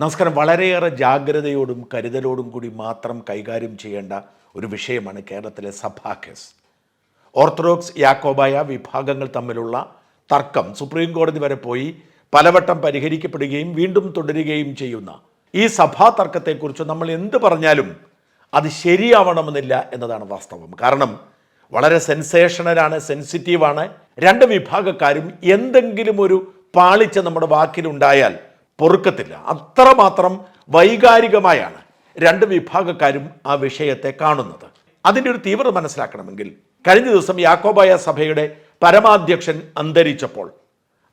നമസ്കാരം. വളരെയേറെ ജാഗ്രതയോടും കരുതലോടും കൂടി മാത്രം കൈകാര്യം ചെയ്യേണ്ട ഒരു വിഷയമാണ് കേരളത്തിലെ സഭാ കേസ്. ഓർത്തഡോക്സ് യാക്കോബായ വിഭാഗങ്ങൾ തമ്മിലുള്ള തർക്കം സുപ്രീം കോടതി വരെ പോയി പലവട്ടം പരിഹരിക്കപ്പെടുകയും വീണ്ടും തുടരുകയും ചെയ്യുന്ന ഈ സഭാ തർക്കത്തെക്കുറിച്ച് നമ്മൾ എന്ത് പറഞ്ഞാലും അത് ശരിയാവണമെന്നില്ല എന്നതാണ് വാസ്തവം. കാരണം വളരെ സെൻസേഷണലാണ് സെൻസിറ്റീവാണ് രണ്ട് വിഭാഗക്കാരും എന്തെങ്കിലും ഒരു പാളിച്ച നമ്മുടെ വാക്കിലുണ്ടായാൽ പൊറുക്കത്തില്ല. അത്രമാത്രം വൈകാരികമായാണ് രണ്ട് വിഭാഗക്കാരും ആ വിഷയത്തെ കാണുന്നത്. അതിന്റെ ഒരു തീവ്രത മനസ്സിലാക്കണമെങ്കിൽ കഴിഞ്ഞ ദിവസം യാക്കോബായ സഭയുടെ പരമാധ്യക്ഷൻ അന്തരിച്ചപ്പോൾ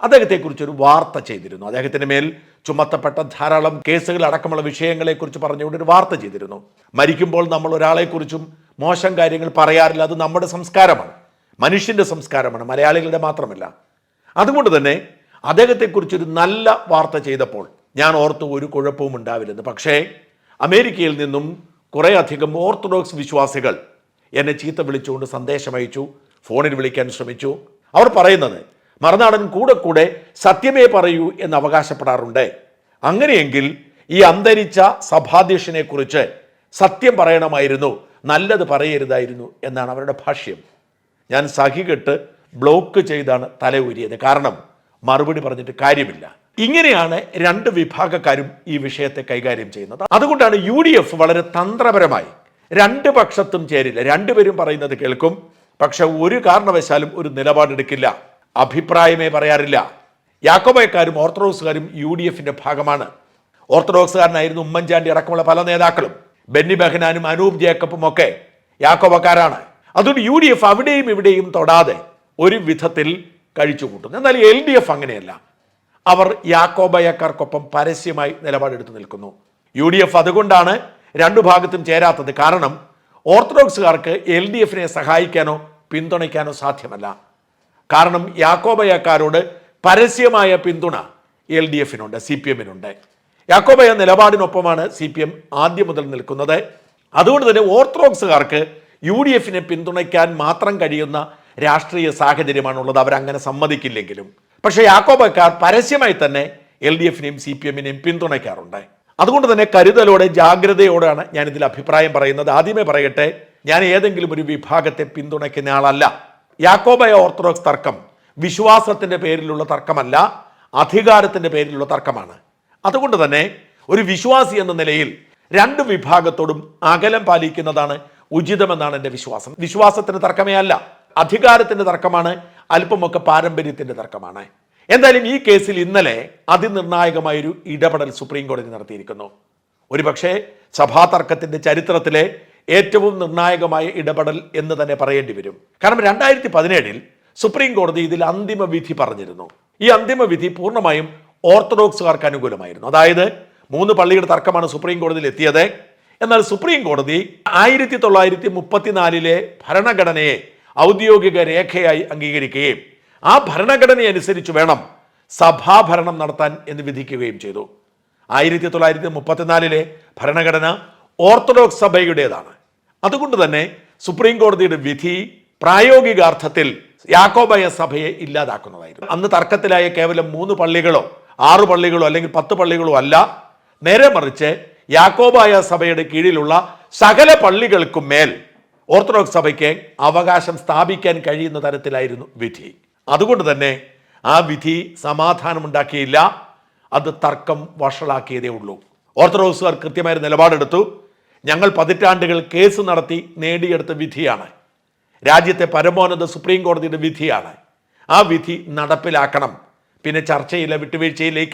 അദ്ദേഹത്തെക്കുറിച്ചൊരു വാർത്ത ചെയ്തിരുന്നു. അദ്ദേഹത്തിന് മേൽ ചുമത്തപ്പെട്ട ധാരാളം കേസുകൾ അടക്കമുള്ള വിഷയങ്ങളെക്കുറിച്ച് പറഞ്ഞുകൊണ്ട് ഒരു വാർത്ത ചെയ്തിരുന്നു. മരിക്കുമ്പോൾ നമ്മൾ ഒരാളെക്കുറിച്ചും മോശം കാര്യങ്ങൾ പറയാറില്ല. അത് നമ്മുടെ സംസ്കാരമാണ്. മനുഷ്യന്റെ സംസ്കാരമാണ്. മലയാളികളുടെ മാത്രമല്ല. അതുകൊണ്ട് തന്നെ അദ്ദേഹത്തെക്കുറിച്ചൊരു നല്ല വാർത്ത ചെയ്തപ്പോൾ ഞാൻ ഓർത്തു ഒരു കുഴപ്പവും ഉണ്ടാവില്ലെന്ന്. പക്ഷേ അമേരിക്കയിൽ നിന്നും കുറേ അധികം ഓർത്തഡോക്സ് വിശ്വാസികൾ എന്നെ ചീത്ത വിളിച്ചുകൊണ്ട് സന്ദേശം അയച്ചു ഫോണിൽ വിളിക്കാൻ ശ്രമിച്ചു. അവർ പറയുന്നത് മറുനാടൻ കൂടെ കൂടെ സത്യമേ പറയൂ എന്ന് അവകാശപ്പെടാറുണ്ട്. അങ്ങനെയെങ്കിൽ ഈ അന്തരിച്ച സഭാധ്യക്ഷനെ കുറിച്ച് സത്യം പറയണമായിരുന്നു നല്ലത് പറയരുതായിരുന്നു എന്നാണ് അവരുടെ ഭാഷ്യം. ഞാൻ സഹികെട്ട് ബ്ലോക്ക് ചെയ്താണ് തല ഊരിയത് കാരണം മറുപടി പറഞ്ഞിട്ട് കാര്യമില്ല. ഇങ്ങനെയാണ് രണ്ട് വിഭാഗക്കാരും ഈ വിഷയത്തെ കൈകാര്യം ചെയ്യുന്നത്. അതുകൊണ്ടാണ് യു ഡി എഫ് വളരെ തന്ത്രപരമായി രണ്ട് പക്ഷത്തും ചേരില്ല. രണ്ടുപേരും പറയുന്നത് കേൾക്കും. പക്ഷെ ഒരു കാരണവശാലും ഒരു നിലപാടെടുക്കില്ല അഭിപ്രായമേ പറയാറില്ല. യാക്കോബയക്കാരും ഓർത്തഡോക്സുകാരും യു ഡി എഫിന്റെ ഭാഗമാണ്. ഓർത്തഡോക്സുകാരനായിരുന്നു ഉമ്മൻചാണ്ടി അടക്കമുള്ള പല നേതാക്കളും. ബെന്നി ബെഹനാനും അനൂപ് ജേക്കബും ഒക്കെ യാക്കോബക്കാരാണ്. അതുകൊണ്ട് യു ഡി എഫ് അവിടെയും ഇവിടെയും തൊടാതെ ഒരു വിധത്തിൽ കഴിച്ചു കൂട്ടുന്നു. എന്നാൽ എൽ ഡി എഫ് അങ്ങനെയല്ല. അവർ യാക്കോബയക്കാർക്കൊപ്പം പരസ്യമായി നിലപാടെടുത്ത് നിൽക്കുന്നു. യു ഡി എഫ് അതുകൊണ്ടാണ് രണ്ടു ഭാഗത്തും ചേരാത്തത്. കാരണം ഓർത്തഡോക്സുകാർക്ക് എൽ ഡി എഫിനെ സഹായിക്കാനോ പിന്തുണയ്ക്കാനോ സാധ്യമല്ല. കാരണം യാക്കോബയക്കാരോട് പരസ്യമായ പിന്തുണ എൽ ഡി എഫിനുണ്ട് സി പി എമ്മിനുണ്ട്. യാക്കോബയ നിലപാടിനൊപ്പമാണ് സി പി എം ആദ്യം മുതൽ നിൽക്കുന്നത്. അതുകൊണ്ട് തന്നെ ഓർത്തഡോക്സുകാർക്ക് യു ഡി എഫിനെ പിന്തുണയ്ക്കാൻ മാത്രം കഴിയുന്ന രാഷ്ട്രീയ സാഹചര്യമാണുള്ളത്. അവരങ്ങനെ സമ്മതിക്കില്ലെങ്കിലും. പക്ഷേ യാക്കോബക്കാർ പരസ്യമായി തന്നെ എൽ ഡി എഫിനെയും സി പി എമ്മിനെയും പിന്തുണയ്ക്കാറുണ്ട്. അതുകൊണ്ട് തന്നെ കരുതലോടെ ജാഗ്രതയോടെയാണ് ഞാൻ ഇതിൽ അഭിപ്രായം പറയുന്നത്. ആദ്യമേ പറയട്ടെ ഞാൻ ഏതെങ്കിലും ഒരു വിഭാഗത്തെ പിന്തുണയ്ക്കുന്ന ആളല്ല. യാക്കോബയ ഓർത്തഡോക്സ് തർക്കം വിശ്വാസത്തിന്റെ പേരിലുള്ള തർക്കമല്ല അധികാരത്തിന്റെ പേരിലുള്ള തർക്കമാണ്. അതുകൊണ്ട് തന്നെ ഒരു വിശ്വാസി എന്ന നിലയിൽ രണ്ട് വിഭാഗത്തോടും അകലം പാലിക്കുന്നതാണ് ഉചിതമെന്നാണ് എന്റെ വിശ്വാസം. വിശ്വാസത്തിന് തർക്കമേ അല്ല. അധികാരത്തിന്റെ തർക്കമാണ് അല്പമൊക്കെ പാരമ്പര്യത്തിന്റെ തർക്കമാണ്. എന്തായാലും ഈ കേസിൽ ഇന്നലെ അതിനിർണായകമായൊരു ഇടപെടൽ സുപ്രീം കോടതി നടത്തിയിരിക്കുന്നു. ഒരുപക്ഷെ സഭാ തർക്കത്തിന്റെ ചരിത്രത്തിലെ ഏറ്റവും നിർണായകമായ ഇടപെടൽ എന്ന് തന്നെ പറയേണ്ടി വരും. കാരണം രണ്ടായിരത്തി പതിനേഴിൽ സുപ്രീം കോടതി ഇതിൽ അന്തിമ വിധി പറഞ്ഞിരുന്നു. ഈ അന്തിമ വിധി പൂർണമായും ഓർത്തഡോക്സുകാർക്ക് അനുകൂലമായിരുന്നു. അതായത് മൂന്ന് പള്ളിയുടെ തർക്കമാണ് സുപ്രീം കോടതിയിൽ എത്തിയത്. എന്നാൽ സുപ്രീം കോടതി ആയിരത്തി തൊള്ളായിരത്തി മുപ്പത്തിനാലിലെ ഭരണഘടനയെ ഔദ്യോഗിക രേഖയായി അംഗീകരിക്കുകയും ആ ഭരണഘടനയനുസരിച്ച് വേണം സഭാഭരണം നടത്താൻ എന്ന് വിധിക്കുകയും ചെയ്തു. ആയിരത്തി തൊള്ളായിരത്തി മുപ്പത്തിനാലിലെ ഭരണഘടന ഓർത്തഡോക്സ് സഭയുടേതാണ്. അതുകൊണ്ട് തന്നെ സുപ്രീം കോടതിയുടെ വിധി പ്രായോഗികാർത്ഥത്തിൽ യാക്കോബയ സഭയെ ഇല്ലാതാക്കുന്നതായിരുന്നു. അന്ന് തർക്കത്തിലായ കേവലം മൂന്ന് പള്ളികളോ ആറു പള്ളികളോ അല്ലെങ്കിൽ പത്ത് പള്ളികളോ അല്ല. നേരെ മറിച്ച് യാക്കോബായ സഭയുടെ കീഴിലുള്ള സകല പള്ളികൾക്കും മേൽ ഓർത്തഡോക്സ് സഭയ്ക്ക് അവകാശം സ്ഥാപിക്കാൻ കഴിയുന്ന തരത്തിലായിരുന്നു വിധി. അതുകൊണ്ട് തന്നെ ആ വിധി സമാധാനമുണ്ടാക്കിയില്ല. അത് തർക്കം വഷളാക്കിയതേ ഉള്ളൂ. ഓർത്തഡോക്സുകാർ കൃത്യമായ നിലപാടെടുത്തു. ഞങ്ങൾ പതിറ്റാണ്ടുകൾ കേസ് നടത്തി നേടിയെടുത്ത വിധിയാണ്. രാജ്യത്തെ പരമോന്നത സുപ്രീം കോടതിയുടെ വിധിയാണ്. ആ വിധി നടപ്പിലാക്കണം. പിന്നെ ചർച്ചയില്ല വിട്ടുവീഴ്ചയില്ല. ഈ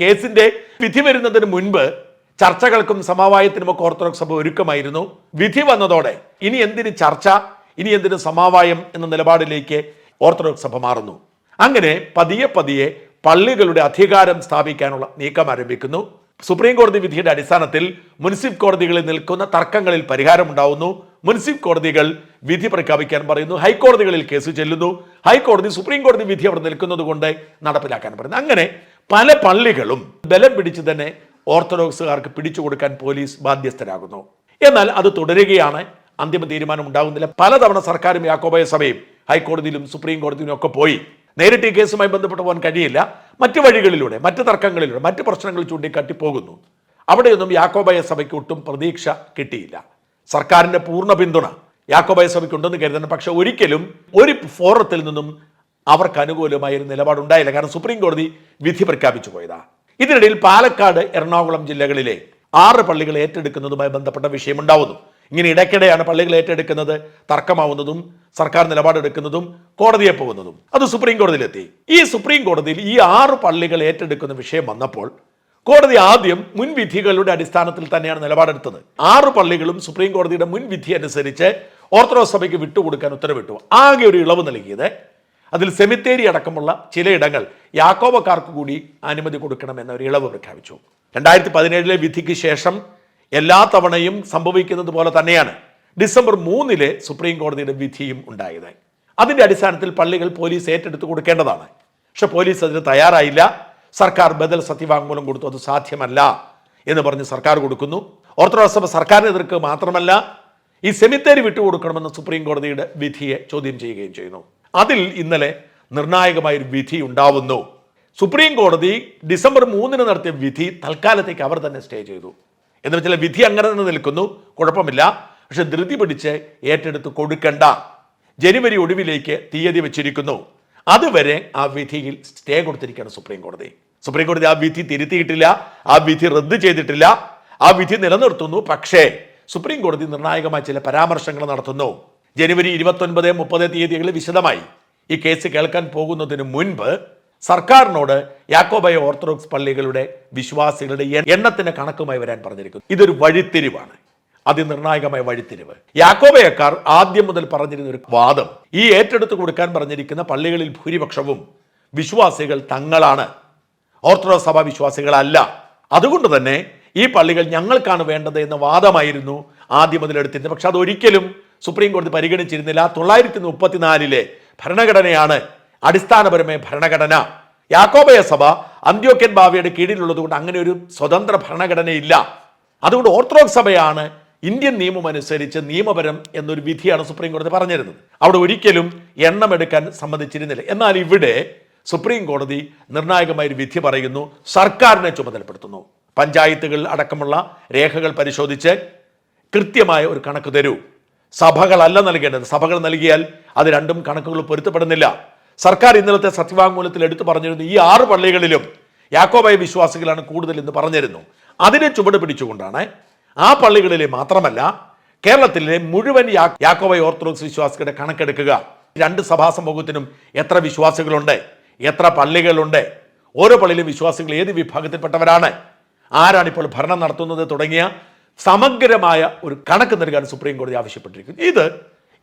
വിധി വരുന്നതിന് മുൻപ് ചർച്ചകൾക്കും സമവായത്തിനുമൊക്കെ ഓർത്തഡോക്സ് സഭ ഒരുക്കമായിരുന്നു. വിധി വന്നതോടെ ഇനി എന്തിന് ചർച്ച ഇനി എന്തിന് സമവായം എന്ന നിലപാടിലേക്ക് ഓർത്തഡോക്സ് സഭ മാറുന്നു. അങ്ങനെ പതിയെ പതിയെ പള്ളികളുടെ അധികാരം സ്ഥാപിക്കാനുള്ള നീക്കം ആരംഭിക്കുന്നു. സുപ്രീം കോടതി വിധിയുടെ അടിസ്ഥാനത്തിൽ മുനിസിപ്പ് കോടതികളിൽ നിൽക്കുന്ന തർക്കങ്ങളിൽ പരിഹാരം ഉണ്ടാവുന്നു മുനിസിപ്പ് കോടതികൾ വിധി പ്രഖ്യാപിക്കാൻ പറയുന്നു. ഹൈക്കോടതികളിൽ കേസ് ചെല്ലുന്നു. ഹൈക്കോടതി സുപ്രീം കോടതി വിധി അവിടെ നിൽക്കുന്നത് കൊണ്ട് നടപ്പിലാക്കാൻ പറയുന്നു. അങ്ങനെ പല പള്ളികളും ബലം പിടിച്ച് തന്നെ ഓർത്തഡോക്സുകാർക്ക് പിടിച്ചു കൊടുക്കാൻ പോലീസ് ബാധ്യസ്ഥരാകുന്നു. എന്നാൽ അത് തുടരുകയാണ്. അന്തിമ തീരുമാനം ഉണ്ടാകുന്നില്ല പലതവണ സർക്കാരും യാക്കോബായ സഭയും ഹൈക്കോടതിയിലും സുപ്രീം കോടതിയിലും ഒക്കെ പോയി. നേരിട്ട് ഈ കേസുമായി ബന്ധപ്പെട്ട് പോകാൻ കഴിയില്ല. മറ്റു വഴികളിലൂടെ മറ്റു തർക്കങ്ങളിലൂടെ മറ്റു പ്രശ്നങ്ങൾ ചൂണ്ടിക്കാട്ടി പോകുന്നു അവിടെയൊന്നും യാക്കോബായ സഭയ്ക്ക് ഒട്ടും പ്രതീക്ഷ കിട്ടിയില്ല. സർക്കാരിന്റെ പൂർണ പിന്തുണ യാക്കോബായ സഭയ്ക്ക് ഉണ്ടെന്ന് കരുതണം പക്ഷെ ഒരിക്കലും ഒരു ഫോറത്തിൽ നിന്നും അവർക്ക് അനുകൂലമായ ഒരു നിലപാടുണ്ടായില്ല. കാരണം സുപ്രീം കോടതി വിധി പ്രഖ്യാപിച്ചു പോയതാ. ഇതിനിടയിൽ പാലക്കാട് എറണാകുളം ജില്ലകളിലെ ആറ് പള്ളികൾ ഏറ്റെടുക്കുന്നതുമായി ബന്ധപ്പെട്ട വിഷയമുണ്ടാവുന്നു. ഇങ്ങനെ ഇടയ്ക്കിടെയാണ് പള്ളികൾ ഏറ്റെടുക്കുന്നത് തർക്കമാവുന്നതും സർക്കാർ നിലപാടെടുക്കുന്നതും കോടതിയെ പോകുന്നതും. അത് സുപ്രീം കോടതിയിലെത്തി. ഈ സുപ്രീം കോടതിയിൽ ഈ ആറ് പള്ളികൾ ഏറ്റെടുക്കുന്ന വിഷയം വന്നപ്പോൾ കോടതി ആദ്യം മുൻവിധികളുടെ അടിസ്ഥാനത്തിൽ തന്നെയാണ് നിലപാടെടുത്തത്. ആറ് പള്ളികളും സുപ്രീം കോടതിയുടെ മുൻവിധി അനുസരിച്ച് ഓർത്തഡോക്സ് സഭയ്ക്ക് വിട്ടുകൊടുക്കാൻ ഉത്തരവിട്ടു. ആകെ ഒരു ഇളവ് നൽകിയത് അതിൽ സെമിത്തേരി അടക്കമുള്ള ചിലയിടങ്ങൾ യാക്കോബക്കാർക്ക് കൂടി അനുമതി കൊടുക്കണമെന്ന ഒരു ഇളവ് പ്രഖ്യാപിച്ചു. രണ്ടായിരത്തി പതിനേഴിലെ വിധിക്ക് ശേഷം എല്ലാ തവണയും സംഭവിക്കുന്നത് പോലെ തന്നെയാണ് ഡിസംബർ മൂന്നിലെ സുപ്രീം കോടതിയുടെ വിധിയും ഉണ്ടായത്. അതിന്റെ അടിസ്ഥാനത്തിൽ പള്ളികൾ പോലീസ് ഏറ്റെടുത്ത് കൊടുക്കേണ്ടതാണ്. പക്ഷെ പോലീസ് അതിന് തയ്യാറായില്ല. സർക്കാർ ബദൽ സത്യവാങ്മൂലം കൊടുത്തു. അത് സാധ്യമല്ല എന്ന് പറഞ്ഞ് സർക്കാർ കൊടുക്കുന്നു. ഓർത്തഡോക്സ് സഭ സർക്കാരിനെ എതിർക്ക് മാത്രമല്ല ഈ സെമിത്തേരി വിട്ടുകൊടുക്കണമെന്ന് സുപ്രീം കോടതിയുടെ വിധിയെ ചോദ്യം ചെയ്യുകയും ചെയ്യുന്നു. അതിൽ ഇന്നലെ നിർണായകമായ ഒരു വിധി ഉണ്ടാവുന്നു. സുപ്രീം കോടതി ഡിസംബർ മൂന്നിന് നടത്തിയ വിധി തൽക്കാലത്തേക്ക് അവർ തന്നെ സ്റ്റേ ചെയ്തു. എന്ന് വെച്ചാൽ വിധി അങ്ങനെ തന്നെ നിൽക്കുന്നു. കുഴപ്പമില്ല. പക്ഷെ ധൃതി പിടിച്ച് ഏറ്റെടുത്ത് കൊടുക്കണ്ട. ജനുവരി ഒടുവിലേക്ക് തീയതി വെച്ചിരിക്കുന്നു. അതുവരെ ആ വിധിയിൽ സ്റ്റേ കൊടുത്തിരിക്കുകയാണ് സുപ്രീം കോടതി. സുപ്രീം കോടതി ആ വിധി തിരുത്തിയിട്ടില്ല. ആ വിധി റദ്ദ് ചെയ്തിട്ടില്ല. ആ വിധി നിലനിർത്തുന്നു. പക്ഷേ സുപ്രീം കോടതി നിർണായകമായ ചില പരാമർശങ്ങൾ നടത്തുന്നു. ജനുവരി ഇരുപത്തൊൻപത് മുപ്പത് തീയതികളിൽ വിശദമായി ഈ കേസ് കേൾക്കാൻ പോകുന്നതിന് മുൻപ് സർക്കാരിനോട് യാക്കോബായ ഓർത്തഡോക്സ് പള്ളികളുടെ വിശ്വാസികളുടെ എണ്ണത്തിന്റെ കണക്കുമായി വരാൻ പറഞ്ഞിരിക്കുന്നു. ഇതൊരു വഴിത്തിരിവാണ്. അതിനിർണായകമായ വഴിത്തിരിവ്. യാക്കോബയക്കാർ ആദ്യം മുതൽ പറഞ്ഞിരുന്ന ഒരു വാദം ഈ ഏറ്റെടുത്ത് കൊടുക്കാൻ പറഞ്ഞിരിക്കുന്ന പള്ളികളിൽ ഭൂരിപക്ഷവും വിശ്വാസികൾ തങ്ങളാണ്. ഓർത്തഡോക്സ് സഭ വിശ്വാസികളല്ല. അതുകൊണ്ട് തന്നെ ഈ പള്ളികൾ ഞങ്ങൾക്കാണ് വേണ്ടത് എന്ന വാദമായിരുന്നു ആദ്യം മുതലെടുത്തിരുന്നത്. പക്ഷെ അതൊരിക്കലും സുപ്രീം കോടതി പരിഗണിച്ചിരുന്നില്ല. തൊള്ളായിരത്തി മുപ്പത്തിനാലിലെ ഭരണഘടനയാണ് അടിസ്ഥാനപരമായ ഭരണഘടന. യാക്കോബയ സഭ അന്ത്യോക്യൻ ബാവയുടെ കീഴിലുള്ളത് കൊണ്ട് അങ്ങനെ ഒരു സ്വതന്ത്ര ഭരണഘടനയില്ല. അതുകൊണ്ട് ഓർത്തഡോക്സ് സഭയാണ് ഇന്ത്യൻ നിയമം അനുസരിച്ച് നിയമപരം എന്നൊരു വിധിയാണ് സുപ്രീം കോടതി പറഞ്ഞിരുന്നത്. അവിടെ ഒരിക്കലും എണ്ണമെടുക്കാൻ സമ്മതിച്ചിരുന്നില്ല. എന്നാൽ ഇവിടെ സുപ്രീം കോടതി നിർണായകമായ ഒരു വിധി പറയുന്നു. സർക്കാരിനെ ചുമതലപ്പെടുത്തുന്നു. പഞ്ചായത്തുകൾ അടക്കമുള്ള രേഖകൾ പരിശോധിച്ച് കൃത്യമായ ഒരു കണക്ക് തരൂ. സഭകളല്ല നൽകേണ്ടത്. സഭകൾ നൽകിയാൽ അത് രണ്ടും കണക്കുകൾ പൊരുത്തപ്പെടുന്നില്ല. സർക്കാർ ഇന്നലത്തെ സത്യവാങ്മൂലത്തിൽ എടുത്തു പറഞ്ഞിരുന്നു ഈ ആറ് പള്ളികളിലും യാക്കോബായ വിശ്വാസികളാണ് കൂടുതൽ എന്ന് പറഞ്ഞിരുന്നു. അതിനെ ചുവട് പിടിച്ചുകൊണ്ടാണ് ആ പള്ളികളിലെ മാത്രമല്ല കേരളത്തിലെ മുഴുവൻ യാക്കോബായ ഓർത്തഡോക്സ് വിശ്വാസികളുടെ കണക്കെടുക്കുക. രണ്ട് സഭാ സമൂഹത്തിനും എത്ര വിശ്വാസികളുണ്ട്? എത്ര പള്ളികളുണ്ട്? ഓരോ പള്ളിയിലും വിശ്വാസികൾ ഏത് വിഭാഗത്തിൽപ്പെട്ടവരാണ്? ആരാണ് ഇപ്പോൾ ഭരണം നടത്തുന്നത് തുടങ്ങിയ സമഗ്രമായ ഒരു കണക്ക് നൽകാൻ സുപ്രീം കോടതി ആവശ്യപ്പെട്ടിരിക്കുന്നു. ഇത്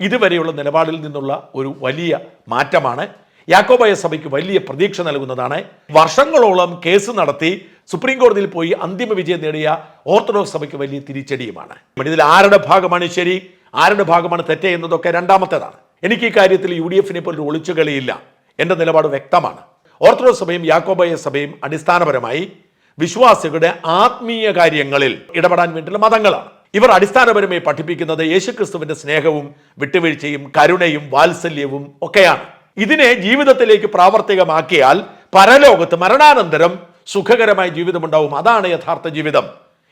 ഇതുവരെയുള്ള നിലപാടിൽ നിന്നുള്ള ഒരു വലിയ മാറ്റമാണ്. യാക്കോബായ സഭയ്ക്ക് വലിയ പ്രതീക്ഷ നൽകുന്നതാണ്. വർഷങ്ങളോളം കേസ് നടത്തി സുപ്രീം കോടതിയിൽ പോയി അന്തിമ വിജയം നേടിയ ഓർത്തഡോക്സ് സഭയ്ക്ക് വലിയ തിരിച്ചടിയുമാണ്. ഇതിൽ ആരുടെ ഭാഗമാണ് ശരി ആരുടെ ഭാഗമാണ് തെറ്റ് എന്നതൊക്കെ രണ്ടാമത്തേതാണ്. എനിക്ക് ഈ കാര്യത്തിൽ യു ഡി എഫിനെ പോലൊരു ഒളിച്ചുകളിയില്ല എന്റെ നിലപാട് വ്യക്തമാണ്. ഓർത്തഡോക്സ് സഭയും യാക്കോബായ സഭയും അടിസ്ഥാനപരമായി വിശ്വാസികളുടെ ആത്മീയ കാര്യങ്ങളിൽ ഇടപെടാൻ വേണ്ടിയുള്ള മതങ്ങളാണ്. ഇവർ അടിസ്ഥാനപരമായി പഠിപ്പിക്കുന്നത് യേശുക്രിസ്തുവിന്റെ സ്നേഹവും വിട്ടുവീഴ്ചയും കരുണയും വാത്സല്യവും ഒക്കെയാണ്. ഇതിനെ ജീവിതത്തിലേക്ക് പ്രാവർത്തികമാക്കിയാൽ പരലോകത്ത് മരണാനന്തരം സുഖകരമായ ജീവിതമുണ്ടാവും. അതാണ് യഥാർത്ഥ ജീവിതം.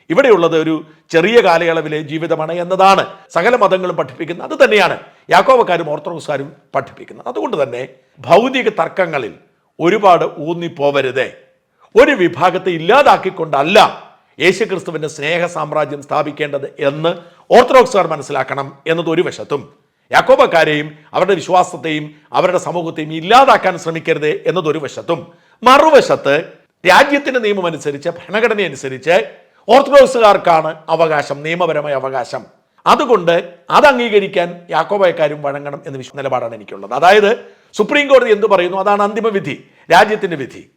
ഇവിടെയുള്ളത് ഒരു ചെറിയ കാലയളവിലെ ജീവിതമാണ് എന്നതാണ്. സകല മതങ്ങളും പഠിപ്പിക്കുന്നത് അത് തന്നെയാണ്. യാക്കോവക്കാരും ഓർത്തഡോക്സുകാരും പഠിപ്പിക്കുന്നത്. അതുകൊണ്ട് തന്നെ ഭൗതിക തർക്കങ്ങളിൽ ഒരുപാട് ഊന്നിപ്പോവരുതേ. ഒരു വിഭാഗത്തെ ഇല്ലാതാക്കിക്കൊണ്ടല്ല യേശുക്രിസ്തുവിന്റെ സ്നേഹ സാമ്രാജ്യം സ്ഥാപിക്കേണ്ടത് എന്ന് ഓർത്തഡോക്സുകാർ മനസ്സിലാക്കണം എന്നത് ഒരു വശത്തും. യാക്കോബക്കാരെയും അവരുടെ വിശ്വാസത്തെയും അവരുടെ സമൂഹത്തെയും ഇല്ലാതാക്കാൻ ശ്രമിക്കരുത് എന്നതൊരു വശത്തും. മറുവശത്ത് രാജ്യത്തിന്റെ നിയമം അനുസരിച്ച് ഭരണഘടന അനുസരിച്ച് ഓർത്തഡോക്സുകാർക്കാണ് അവകാശം നിയമപരമായ അവകാശം. അതുകൊണ്ട് അത് അംഗീകരിക്കാൻ യാക്കോബയക്കാരും വഴങ്ങണം എന്ന വിശ്വ നിലപാടാണ് എനിക്കുള്ളത്. അതായത് സുപ്രീം കോടതി എന്ത് പറയുന്നു? അതാണ് അന്തിമ വിധി രാജ്യത്തിന്റെ വിധി.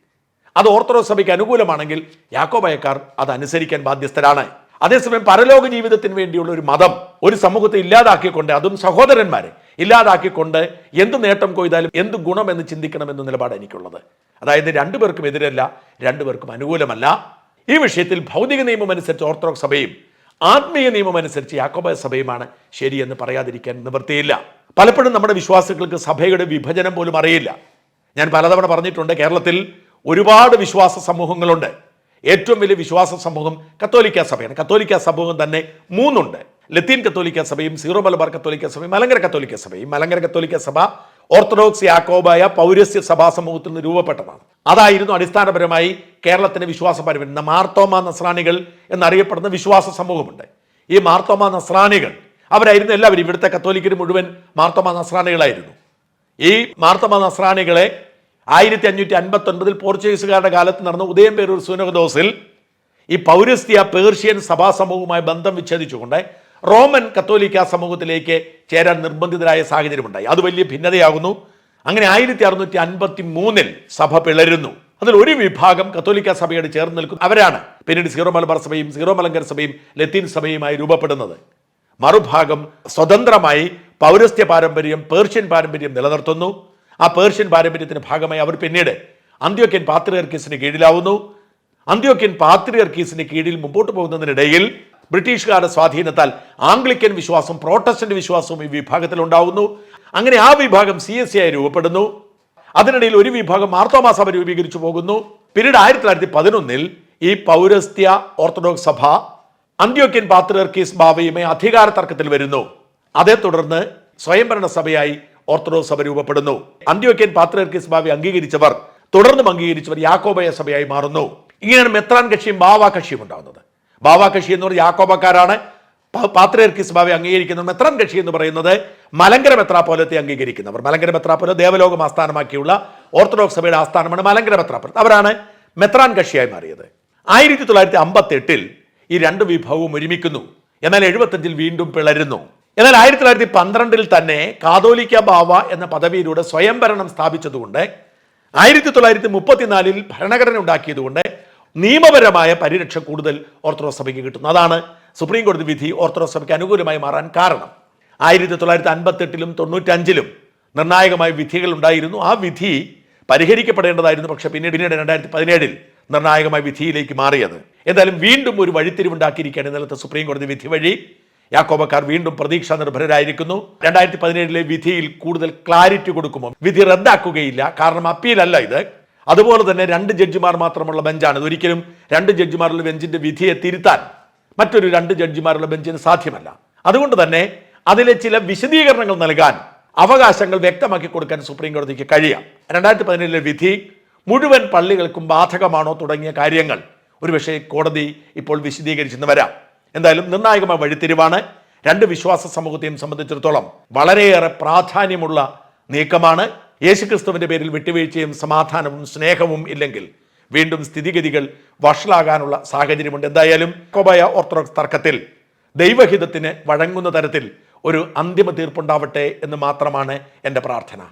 അത് ഓർത്തഡോക്സ് സഭയ്ക്ക് അനുകൂലമാണെങ്കിൽ യാക്കോബയക്കാർ അത് അനുസരിക്കാൻ ബാധ്യസ്ഥരാണ്. അതേസമയം പരലോക ജീവിതത്തിന് വേണ്ടിയുള്ള ഒരു മതം ഒരു സമൂഹത്തെ ഇല്ലാതാക്കിക്കൊണ്ട് അതും സഹോദരന്മാരെ ഇല്ലാതാക്കിക്കൊണ്ട് എന്ത് നേട്ടം കൊയ്താലും എന്ത് ഗുണമെന്ന് ചിന്തിക്കണമെന്ന നിലപാട് എനിക്കുള്ളത്. അതായത് രണ്ടുപേർക്കും എതിരല്ല രണ്ടുപേർക്കും അനുകൂലമല്ല. ഈ വിഷയത്തിൽ ഭൗതിക നിയമം അനുസരിച്ച് ഓർത്തഡോക്സ് സഭയും ആത്മീയ നിയമം അനുസരിച്ച് യാക്കോബായ സഭയുമാണ് ശരിയെന്ന് പറയാതിരിക്കാൻ നിവൃത്തിയില്ല. പലപ്പോഴും നമ്മുടെ വിശ്വാസികൾക്ക് സഭയുടെ വിഭജനം പോലും അറിയില്ല. ഞാൻ പലതവണ പറഞ്ഞിട്ടുണ്ട് കേരളത്തിൽ ഒരുപാട് വിശ്വാസ സമൂഹങ്ങളുണ്ട്. ഏറ്റവും വലിയ വിശ്വാസ സമൂഹം കത്തോലിക്ക സഭയാണ്. കത്തോലിക്ക സമൂഹം തന്നെ മൂന്നുണ്ട്. ലത്തീൻ കത്തോലിക്ക സഭയും സീറോ മലബാർ കത്തോലിക്ക സഭയും മലങ്കര കത്തോലിക്ക സഭയും. മലങ്കര കത്തോലിക്ക സഭ ഓർത്തഡോക്സ് യാക്കോബായ പൗരസ്യ സഭാ സമൂഹത്തിൽ നിന്ന് രൂപപ്പെട്ടതാണ്. അതായിരുന്നു അടിസ്ഥാനപരമായി കേരളത്തിന്റെ വിശ്വാസ പരമ്പര മാർത്തോമ നസ്രാണികൾ എന്നറിയപ്പെടുന്ന വിശ്വാസ സമൂഹമുണ്ട്. ഈ മാർത്തോമ നസ്രാണികൾ അവരായിരുന്നു എല്ലാവരും. ഇവിടുത്തെ കത്തോലിക്കർ മുഴുവൻ മാർത്തോമ നസ്രാണികളായിരുന്നു. ഈ മാർത്തോമ നസ്രാണികളെ ആയിരത്തി അഞ്ഞൂറ്റി അൻപത്തി ഒൻപതിൽ പോർച്ചുഗീസുകാരുടെ കാലത്ത് നടന്ന ഉദയംപേരൂർ സുനഹദോസിൽ ഈ പൗരസ്ത്യ പേർഷ്യൻ സഭാ സമൂഹവുമായി ബന്ധം വിച്ഛേദിച്ചുകൊണ്ട് റോമൻ കത്തോലിക്ക സമൂഹത്തിലേക്ക് ചേരാൻ നിർബന്ധിതരായ സാഹചര്യമുണ്ടായി. അത് വലിയ ഭിന്നതയാകുന്നു. അങ്ങനെ ആയിരത്തി അറുന്നൂറ്റി അൻപത്തി മൂന്നിൽ സഭ പിളരുന്നു. അതിൽ ഒരു വിഭാഗം കത്തോലിക്ക സഭയോട് ചേർന്ന് നിൽക്കുന്നു അവരാണ് പിന്നീട് സീറോ മലബാർ സഭയും സീറോ മലങ്കര സഭയും ലത്തീൻ സഭയുമായി രൂപപ്പെടുന്നത്. മറുഭാഗം സ്വതന്ത്രമായി പൗരസ്ത്യ പാരമ്പര്യം പേർഷ്യൻ പാരമ്പര്യം നിലനിർത്തുന്നു. ആ പേർഷ്യൻ പാരമ്പര്യത്തിന്റെ ഭാഗമായി അവർ പിന്നീട് അന്ത്യോക്യൻ പാത്രിയർക്കീസിന് കീഴിലാവുന്നു. അന്ത്യോക്യൻ പാത്രിയർക്കീസിന് കീഴിൽ മുമ്പോട്ട് പോകുന്നതിനിടയിൽ ബ്രിട്ടീഷുകാരുടെ സ്വാധീനത്താൽ ആംഗ്ലിക്കൻ വിശ്വാസം പ്രോട്ടസ്റ്റന്റ് വിശ്വാസവും ഈ വിഭാഗത്തിൽ ഉണ്ടാവുന്നു. അങ്ങനെ ആ വിഭാഗം സി എസ് സി ആയി രൂപപ്പെടുന്നു. അതിനിടയിൽ ഒരു വിഭാഗം മാർത്തോമാ സഭ രൂപീകരിച്ചു പോകുന്നു. പിന്നീട് ആയിരത്തി തൊള്ളായിരത്തി പതിനൊന്നിൽ ഈ പൗരസ്ത്യ ഓർത്തഡോക്സ് സഭ അന്ത്യോക്യൻ പാത്രിയർക്കീസ് ബാവയുമായി അധികാര തർക്കത്തിൽ വരുന്നു. അതേ തുടർന്ന് സ്വയംഭരണ സഭയായി ഓർത്തഡോക്സ് സഭ രൂപപ്പെടുന്നു. അന്ത്യോക്യൻ പാത്രിയർക്കീസ് ഭാവി അംഗീകരിച്ചവർ തുടർന്നും അംഗീകരിച്ചവർ യാക്കോബയ സഭയായി മാറുന്നു. ഇങ്ങനെയാണ് മെത്രാൻ കക്ഷിയും ബാവാ കക്ഷിയും ഉണ്ടാകുന്നത്. ബാവാ കക്ഷി എന്ന് പറഞ്ഞാൽ യാക്കോബക്കാരാണ് പ- ഭാവി അംഗീകരിക്കുന്നത്. മെത്രാൻ കക്ഷി എന്ന് പറയുന്നത് മലങ്കര മെത്രാപോലത്തെ അംഗീകരിക്കുന്നവർ. മലങ്കര മെത്രാപോല ദേവലോകം ആസ്ഥാനമാക്കിയുള്ള ഓർത്തഡോക്സ് സഭയുടെ ആസ്ഥാനമാണ് മലങ്കര മെത്രാപോലത്ത് അവരാണ് മെത്രാൻ കക്ഷിയായി മാറിയത്. ആയിരത്തി തൊള്ളായിരത്തി അമ്പത്തി എട്ടിൽ ഈ രണ്ട് വിഭാഗവും ഒരുമിക്കുന്നു. എന്നാൽ എഴുപത്തഞ്ചിൽ വീണ്ടും പിളരുന്നു. എന്നാൽ ആയിരത്തി തൊള്ളായിരത്തി പന്ത്രണ്ടിൽ തന്നെ കാതോലിക്ക ബാവ എന്ന പദവിയിലൂടെ സ്വയംഭരണം സ്ഥാപിച്ചതുകൊണ്ട് ആയിരത്തി തൊള്ളായിരത്തി മുപ്പത്തിനാലിൽ ഭരണഘടന ഉണ്ടാക്കിയതുകൊണ്ട് നിയമപരമായ പരിരക്ഷ കൂടുതൽ ഓർത്തഡോക്സ് സഭയ്ക്ക് കിട്ടുന്നു. അതാണ് സുപ്രീം കോടതി വിധി ഓർത്തഡോക്സ് സഭയ്ക്ക് അനുകൂലമായി മാറാൻ കാരണം. ആയിരത്തി തൊള്ളായിരത്തി അൻപത്തെട്ടിലും തൊണ്ണൂറ്റഞ്ചിലും നിർണായകമായ വിധികൾ ഉണ്ടായിരുന്നു. ആ വിധി പരിഹരിക്കപ്പെടേണ്ടതായിരുന്നു പക്ഷെ പിന്നീട് പിന്നീട് രണ്ടായിരത്തി പതിനേഴിൽ നിർണായകമായ വിധിയിലേക്ക് മാറിയത്. എന്തായാലും വീണ്ടും ഒരു വഴിത്തിരിവുണ്ടാക്കിയിരിക്കുകയാണ് ഇന്നലത്തെ സുപ്രീം കോടതി വിധി വഴി. യാക്കോബക്കാർ വീണ്ടും പ്രതീക്ഷാ നിർഭരരായിരിക്കുന്നു. രണ്ടായിരത്തി പതിനേഴിലെ വിധിയിൽ കൂടുതൽ ക്ലാരിറ്റി കൊടുക്കുമോ? വിധി റദ്ദാക്കുകയില്ല. കാരണം അപ്പീലല്ല ഇത്. അതുപോലെ തന്നെ രണ്ട് ജഡ്ജിമാർ മാത്രമുള്ള ബെഞ്ചാണ്. ഇത് ഒരിക്കലും രണ്ട് ജഡ്ജിമാരുള്ള ബെഞ്ചിന്റെ വിധിയെ തിരുത്താൻ മറ്റൊരു രണ്ട് ജഡ്ജിമാരുള്ള ബെഞ്ചിന് സാധ്യമല്ല. അതുകൊണ്ട് തന്നെ അതിലെ ചില വിശദീകരണങ്ങൾ നൽകാൻ അവകാശങ്ങൾ വ്യക്തമാക്കി കൊടുക്കാൻ സുപ്രീം കോടതിക്ക് കഴിയാം. രണ്ടായിരത്തി പതിനേഴിലെ വിധി മുഴുവൻ പള്ളികൾക്കും ബാധകമാണോ തുടങ്ങിയ കാര്യങ്ങൾ ഒരുപക്ഷെ കോടതി ഇപ്പോൾ വിശദീകരിച്ചെന്ന് വരാം. എന്തായാലും നിർണായകമായ വഴിത്തിരിവാണ് രണ്ട് വിശ്വാസ സമൂഹത്തെയും സംബന്ധിച്ചിടത്തോളം വളരെയേറെ പ്രാധാന്യമുള്ള നീക്കമാണ്. യേശുക്രിസ്തുവിന്റെ പേരിൽ വിട്ടുവീഴ്ചയും സമാധാനവും സ്നേഹവും ഇല്ലെങ്കിൽ വീണ്ടും സ്ഥിതിഗതികൾ വഷളാകാനുള്ള സാഹചര്യമുണ്ട്. എന്തായാലും കോബായ ഓർത്തഡോക്സ് തർക്കത്തിൽ ദൈവഹിതത്തിന് വഴങ്ങുന്ന തരത്തിൽ ഒരു അന്തിമ തീർപ്പുണ്ടാവട്ടെ എന്ന് മാത്രമാണ് എന്റെ പ്രാർത്ഥന.